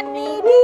อันนี้ดี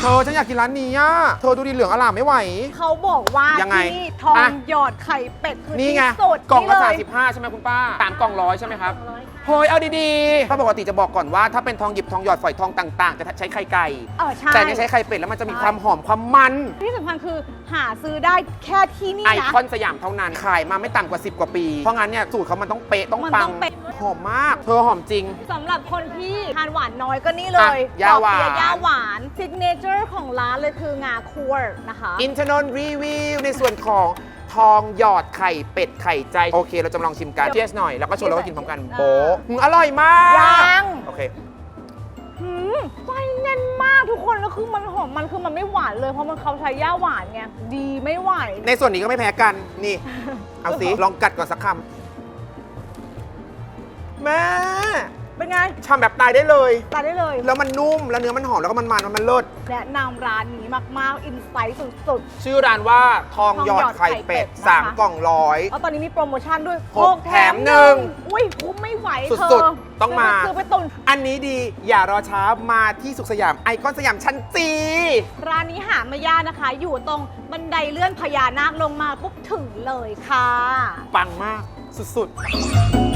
เธอฉันอยากกินร้านนี้อะเธอดูดีเหลืองอลามไม่ไหว เขาบอกว่ายังไงที่ทองอะ หยอดไข่เป็ดคือนี่ไงที่สุดกล่องละนี่สาเยมสิบห้าใช่ไหมคุณป้าสามกล่องร้อยใช่ไหมครับร้อยค่ะเฮ้ยเอาดีๆถ้าปกติจะบอกก่อนว่าถ้าเป็นทองหยิบทองหยอดฝอยทองต่างๆ จะใช้ไข่ไก่ เออใช่แต่เนี่ยใช้ไข่เป็ดแล้วมันจะมีใช่ความหอมความมันที่สำคัญคือหาซื้อได้แค่ที่นี่ไอนะคอนสยามเท่านั้นขายมาไม่ต่ำกว่า 10 กว่าปี เพราะงั้นเนี่ยสูตรเขามันต้องเป๊ะต้องมันปัต้องง เป๊ะห อมมาก เธอหอมจริง สำหรับคนที่ทานหวานน้อยก็นี่เลยอะย่าหวานปอเปี๊ยะย่าหวานซิกเนเจอร์ของร้านเลยคืองาคั่วนะคะ อินทนนท์รีวิวในส่วนของทองหยอดไข่เป็ดไข่ใจ โอเคเราจะมาลองชิมกันเทียสหน่อยแล้วก็ชวนเราก็กินพร้อมกันอ่าโบ๊ะอืมอร่อยมากยัง โอเค หืมไส้แน่นมากทุกคนแล้วคือมันหอมมันคือมันไม่หวานเลยเพราะมันเขาใช้ย่าหวานไงดีไม่ไหว ในส่วนนี้ก็ไม่แพ้กันนี่ เอาสิ ลองกัดก่อนสักคำ แม่ เป็นไงชำแบบตายได้เลย ตัดได้เลยแล้วมันนุ่ม แล้วเนื้อมันหอม แล้วก็มันมันมันเลิศ แนะนำร้านนี้มากๆ อินไซต์สุด ชื่อร้านว่าทองหยอดไข่เป็ดทองหยอดไข่เป็ดนะคะสามกล่องร้อย ๆ แล้วตอนนี้มีโปรโมชั่นด้วยหกแถมหนึ่งอุ้ยคุ้มไม่ไหวเธสุอดๆต้องมา ซื้อไปตุน อันนี้ดีอย่ารอช้ามาที่สุขสยามไอคอนสยามชั้นจีร้านนี้หาไม่ยากนะคะ อยู่ตรงบันไดเลื่อนพญานาคลงมาปุ๊บถึงเลยค่ะ ปังมากสุดๆ